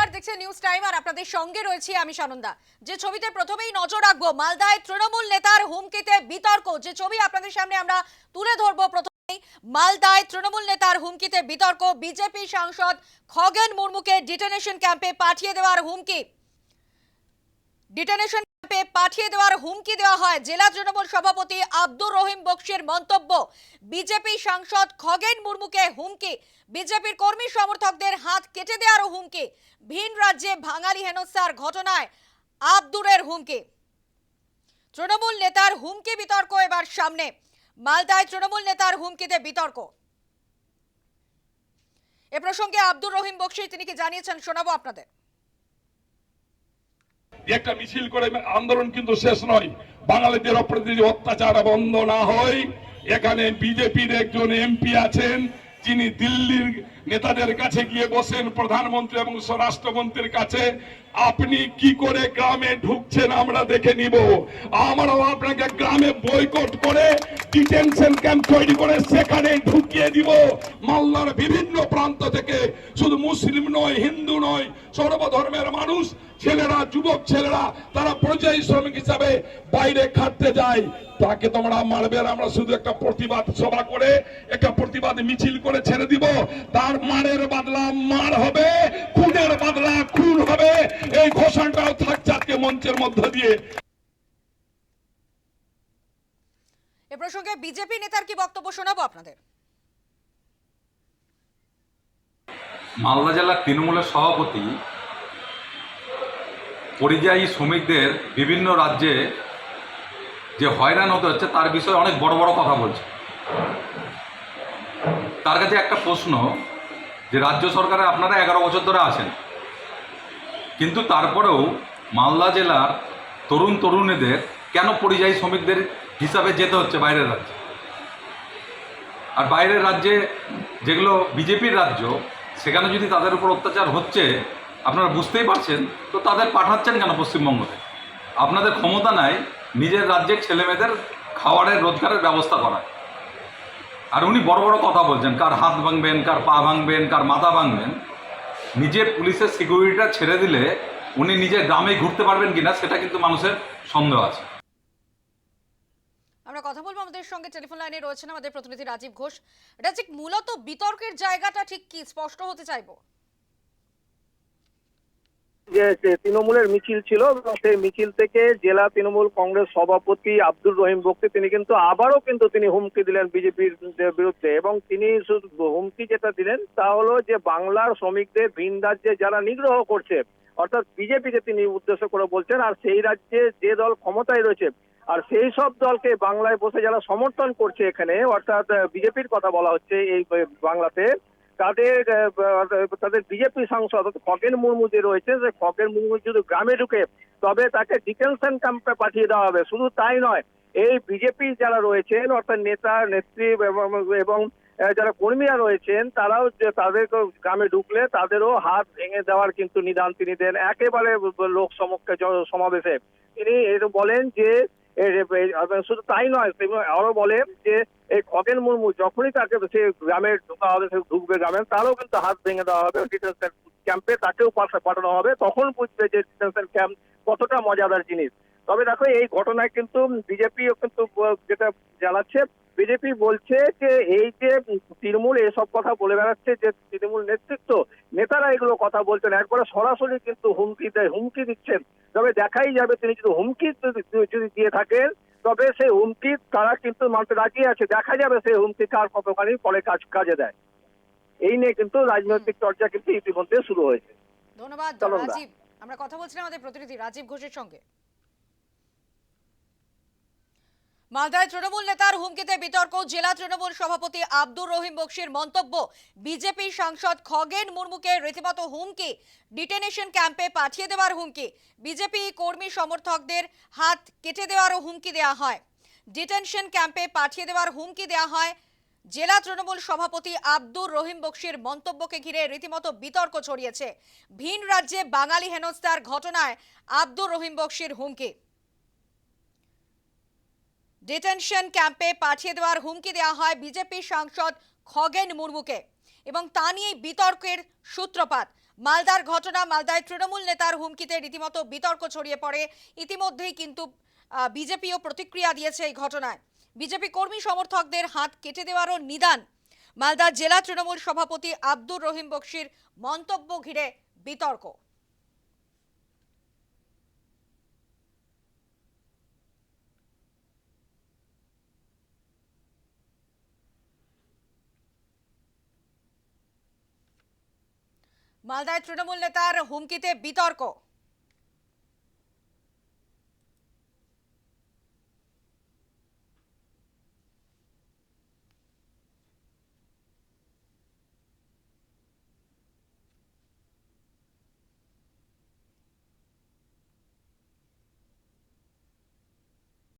নমস্কার দেখছেন news time আর আপনাদের সঙ্গে রয়েছি আমি সানন্দা। যে ছবিতে প্রথমেই নজর রাখব, মালদায় তৃণমূল নেতার হুমকিতে বিতর্ক। যে ছবি আপনাদের সামনে আমরা তুলে ধরবো প্রথমেই, মালদায় তৃণমূল নেতার হুমকিতে বিতর্ক। বিজেপি সাংসদ খগেন মুর্মুকে ডিটেনেশন ক্যাম্পে পাঠিয়ে দেওয়ার হুমকি। ডিটেনেশন ক্যাম্পে পাঠিয়ে দেওয়ার হুমকি দেওয়া হয়। জেলা তৃণমূল সভাপতি আব্দুর রহিম বক্সির মন্তব্য, বিজেপি সাংসদ খগেন মুর্মুকে হুমকি, বিজেপির কর্মী সমর্থকদের হাত কেটে দেওয়ারও হুমকি, ভিন রাজ্যে ভাঙালি হেনস্থার ঘটনায় আব্দুরের হুমকি। তৃণমূল নেতার হুমকি বিতর্ক এবার সামনে। মালদায় তৃণমূল নেতার হুমকিতে বিতর্ক। এ প্রসঙ্গে আব্দুর রহিম বক্সি, তিনি কি জানিয়েছেন শোনাবো আপনাদের। একটা মিছিল করে আন্দোলন কিন্তু শেষ নয়। বাঙালিদের অপ্রতি অত্যাচার বন্ধ না হয়, এখানে বিজেপির একজন এমপি আছেন, যিনি দিল্লির নেতাদের কাছে গিয়ে বসেন প্রধানমন্ত্রী এবং স্বরাষ্ট্রমন্ত্রীর কাছে, আপনি কি করে গ্রামে ঢুকছেন আমরা দেখে নিব। আমরাও আপনাকে গ্রামে বয়কট করে ডিটেনশন ক্যাম্প তৈরি করে সেখানে ঢুকিয়ে দিব। মালদার বিভিন্ন প্রান্ত থেকে শুধু মুসলিম নয়, হিন্দু নয়, সর্বধর্মের মানুষ, ছেলেরা, যুবক ছেলেরা, তারা পরিযায়ী শ্রমিক হিসাবে বাইরে খাটতে যায়। তাকে তোমরা মারবে আমরা শুধু একটা প্রতিবাদ সভা করে, একটা প্রতিবাদ মিছিল করে ছেড়ে দিব। তার মারের বদলা মার হবে খুনের বদলা খুন হবে। এই ঘোষণাটাও থাকছে আজকে মঞ্চের মধ্য দিয়ে। এ প্রসঙ্গে বিজেপি নেতার কি বক্তব্য শোনাবো আপনাদের? মালদা জেলার তৃণমূলের সভাপতি পরিযায়ী শ্রমিকদের বিভিন্ন রাজ্যে যে হয়রান হতে হচ্ছে তার বিষয়ে অনেক বড় বড় কথা বলছে। তার কাছে একটা প্রশ্ন যে রাজ্য সরকারে আপনারা এগারো বছর ধরে আছেন। কিন্তু তারপরেও মালদা জেলার তরুণ তরুণীদের কেন পরিযায়ী শ্রমিকদের হিসাবে যেতে হচ্ছে বাইরের রাজ্যে? আর বাইরের রাজ্যে যেগুলো বিজেপির রাজ্য, সেখানে যদি তাদের উপর অত্যাচার হচ্ছে, আপনারা বুঝতেই পারছেন, তো তাদের পাঠাচ্ছেন কেন পশ্চিমবঙ্গ থেকে আপনাদের ক্ষমতা নাই নিজের রাজ্যের ছেলেমেয়েদের খাবারের রোজগারের ব্যবস্থা করার। আর উনি বড় বড় কথা বলছেন, কার হাত ভাঙবেন, কার পা ভাঙবেন, কার মাথা ভাঙবেন, নিজের পুলিশের সিকিউরিটিটা ছেড়ে দিলে উনি নিজে গ্রামে ঘুরতে পারবেন কিনা সেটা কিন্তু মানুষের সন্দেহ আছে। আমরা কথা বলব আমাদের সঙ্গে, টেলিফোন লাইনে রয়েছেন আমাদের প্রতিনিধি রাজীব ঘোষ। রাজীব, মূলত বিতর্কের জায়গাটা ঠিক কি? স্পষ্ট হতে চাইব? যে তৃণমূলের মিছিল ছিল সেই মিছিল থেকে জেলা তৃণমূল কংগ্রেস সভাপতি আব্দুর রহিম বক্তি তিনি কিন্তু আবারও কিন্তু তিনি হুমকি দিলেন বিজেপির বিরুদ্ধে এবং তিনি হুমকি যেটা দিলেন তা হলো যে, বাংলার শ্রমিকদের ভিন রাজ্যে যারা নিগ্রহ করছে, অর্থাৎ বিজেপিকে তিনি উদ্দেশ্য করে বলছেন, আর সেই রাজ্যে যে দল ক্ষমতায় রয়েছে, আর সেই সব দলকে বাংলায় বসে যারা সমর্থন করছে এখানে, অর্থাৎ বিজেপির কথা বলা হচ্ছে এই বাংলাতে তাদের তাদের বিজেপি সাংসদ খগেন মুর্মু যে রয়েছে যে খগেন মুর্মু যদি গ্রামে ঢুকে, তবে তাকে ডিটেনশন ক্যাম্পে পাঠিয়ে দেওয়া হবে। শুধু তাই নয়, এই বিজেপি যারা রয়েছেন, অর্থাৎ নেতা, নেত্রী এবং যারা কর্মীরা রয়েছেন, তারাও তাদের গ্রামে ঢুকলে তাদেরও হাত ভেঙে দেওয়ার কিন্তু নিদান তিনি দেন একেবারে লোক সমক্ষে সমাবেশে। তিনি বলেন যে শুধু তাই নয় আরও বলেন যে এই খগেন মুর্মু যখনই তাকে সে গ্রামে ঢোকা হবে, সে ঢুকবে গ্রামে, তারও কিন্তু হাত ভেঙে দেওয়া হবে। ডিটেনশন ক্যাম্পে তাকেও পাঠা- পাঠানো হবে। তখন বুঝবে যে ডিটেনশন ক্যাম্প কতটা মজাদার জিনিস। তবে দেখো, এই ঘটনায় কিন্তু বিজেপিও কিন্তু যেটা জানাচ্ছে, বিজেপি বলছে যে এই যে তৃণমূল এসব কথা বলে বেড়াচ্ছে, যে তৃণমূল নেতৃত্ব, নেতারা এগুলো কথা বলছেন, একবারে সরাসরি কিন্তু হুমকি দেয়, হুমকি দিচ্ছেন। তবে দেখাই যাবে, তিনি যদি হুমকি যদি দিয়ে থাকেন তবে সেই হুমকি তারা কিন্তু মানতে রাজি আছে। দেখা যাবে সেই হুমকি কার কতখানি পরে কাজ কাজে দেয়। এই নিয়ে কিন্তু রাজনৈতিক চর্চা কিন্তু ইতিমধ্যে শুরু হয়েছে। ধন্যবাদ। রাজীব। আমরা কথা বলছিলাম আমাদের প্রতিনিধি রাজীব ঘোষের সঙ্গে। মালদায় তৃণমূল নেতার হুমকিতে বিতর্ক। জেলা তৃণমূল সভাপতি আব্দুর রহিম বক্সির মন্তব্য। বিজেপি সাংসদ খগেন মুর্মুকে রীতিমতো হুমকি। ডিটেনেশন ক্যাম্পে পাঠিয়ে দেওয়ার হুমকি। বিজেপি কর্মী সমর্থকদের হাত কেটে দেওয়ারও হুমকি দেওয়া হয়। ডিটেনশন ক্যাম্পে পাঠিয়ে দেওয়ার হুমকি দেওয়া হয়। জেলা তৃণমূল সভাপতি আব্দুর রহিম বক্সির মন্তব্যকে ঘিরে রীতিমতো বিতর্ক ছড়িয়েছে। ভিন রাজ্যে বাঙালি হেনস্থার ঘটনায় আব্দুর রহিম বক্সির হুমকি। ডিটেনশন ক্যাম্পে পাঠিয়ে দেওয়ার হুমকি দেওয়া হয় বিজেপি সাংসদ খগেন মুর্মুকে এবং তা নিয়েই বিতর্কের সূত্রপাত। মালদার ঘটনা, মালদায় তৃণমূল নেতার হুমকিতে রীতিমতো বিতর্ক ছড়িয়ে পড়ে। ইতিমধ্যেই কিন্তু বিজেপিও প্রতিক্রিয়া দিয়েছে এই ঘটনায়। বিজেপি কর্মী সমর্থকদের হাত কেটে দেওয়ারও নিদান। মালদা জেলা তৃণমূল সভাপতি আব্দুর রহিম বক্সির মন্তব্য ঘিরে বিতর্ক। মালদায় তৃণমূল নেতার হুমকিতে বিতর্ক।